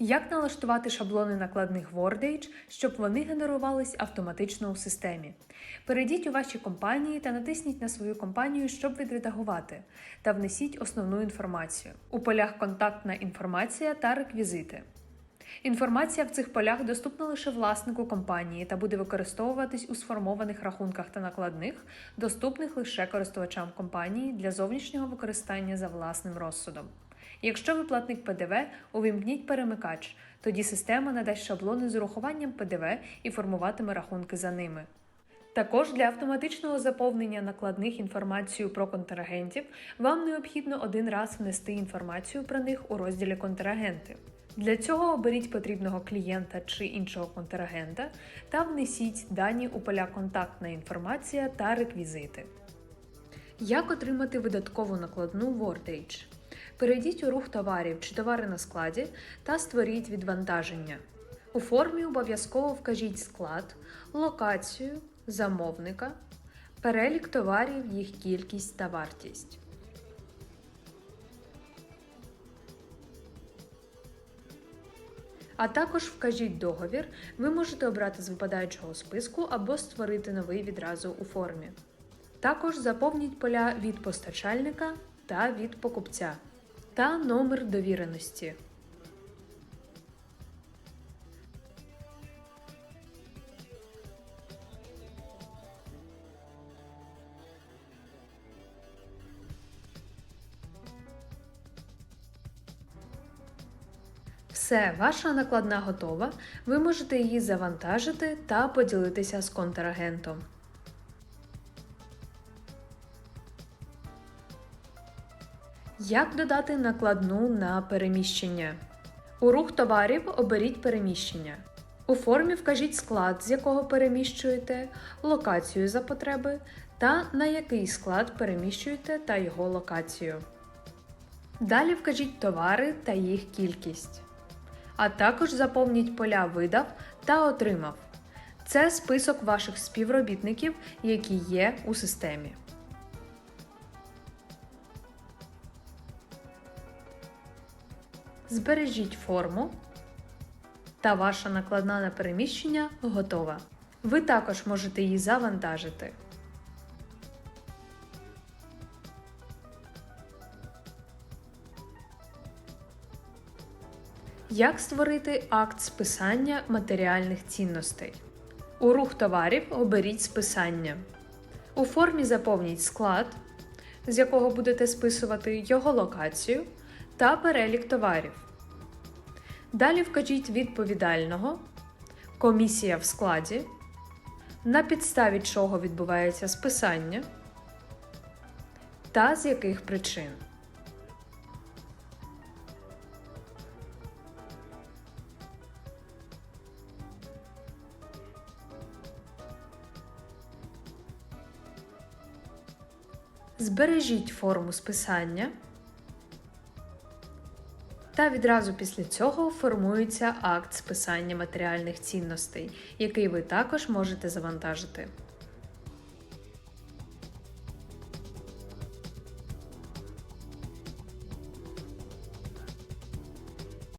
Як налаштувати шаблони накладних WordAge, щоб вони генерувались автоматично у системі? Перейдіть у ваші компанії та натисніть на свою компанію, щоб відредагувати, та внесіть основну інформацію. У полях Контактна інформація та реквізити. Інформація в цих полях доступна лише власнику компанії та буде використовуватись у сформованих рахунках та накладних, доступних лише користувачам компанії для зовнішнього використання за власним розсудом. Якщо ви платник ПДВ, увімкніть перемикач, тоді система надасть шаблони з урахуванням ПДВ і формуватиме рахунки за ними. Також для автоматичного заповнення накладних інформацією про контрагентів вам необхідно один раз внести інформацію про них у розділі Контрагенти. Для цього оберіть потрібного клієнта чи іншого контрагента та внесіть дані у поля Контактна інформація та реквізити. Як отримати видаткову накладну WordAge? Перейдіть у рух товарів чи товари на складі та створіть відвантаження. У формі обов'язково вкажіть склад, локацію, замовника, перелік товарів, їх кількість та вартість. А також вкажіть договір. Ви можете обрати з випадаючого списку або створити новий відразу у формі. Також заповніть поля від постачальника та від покупця та номер довіреності. Все, ваша накладна готова. Ви можете її завантажити та поділитися з контрагентом. Як додати накладну на переміщення? У рух товарів оберіть переміщення. У формі вкажіть склад, з якого переміщуєте, локацію за потреби та на який склад переміщуєте та його локацію. Далі вкажіть товари та їх кількість. А також заповніть поля видав та отримав. Це список ваших співробітників, які є у системі. Збережіть форму та ваша накладна на переміщення готова. Ви також можете її завантажити. Як створити акт списання матеріальних цінностей? У рух товарів оберіть списання. У формі заповніть склад, з якого будете списувати його локацію та перелік товарів. Далі вкажіть відповідального, комісія в складі, на підставі чого відбувається списання та з яких причин. Збережіть форму списання. Та відразу після цього формується акт списання матеріальних цінностей, який ви також можете завантажити.